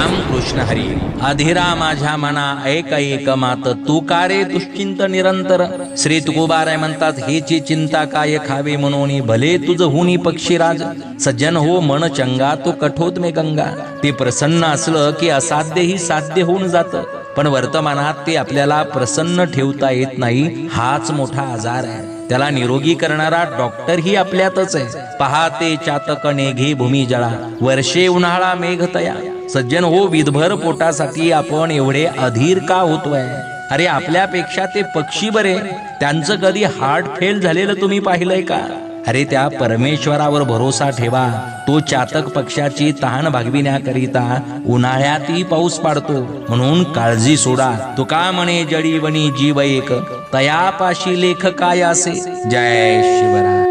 राम कृष्ण हरी। अधिरा माझ्या मना ऐक ऐक मात तू का रे दुश्चिंत निरंतर? श्री तुकोबाराय म्हणतात हेची चिंता काय खावे म्हणून? भले तुझ हुनी पक्षीराज सज्जन हो मन चंगा तो कठोत मे गंगा. ते प्रसन्न असलं की असाध्यही साध्य होऊन जातं. पण वर्तमानात ते आपल्याला प्रसन्न ठेवता येत नाही हाच मोठा आजार आहे. त्याला निरोगी करणारा डॉक्टर ही आपल्यातच आहे. पहाते चातक नेघे भूमी जळा वर्षे उन्हाळा मेघ तया सज्जन हो विधभर पोटासाठी आपण एवढे अधीर का होतोय? अरे आपल्यापेक्षा ते पक्षी बरे. त्यांचं कधी हार्ट फेल झालेलं तुम्ही पाहिलंय का? अरे त्या परमेश्वरावर भरोसा ठेवा. तो चातक पक्षाची तहान भागविण्याकरिता उन्हाळ्यातही पाऊस पाडतो. म्हणून काळजी सोडा. तुका म्हणे जडीवणी जीव एक. तयापाशी लेख काय असे. जय शिवराय.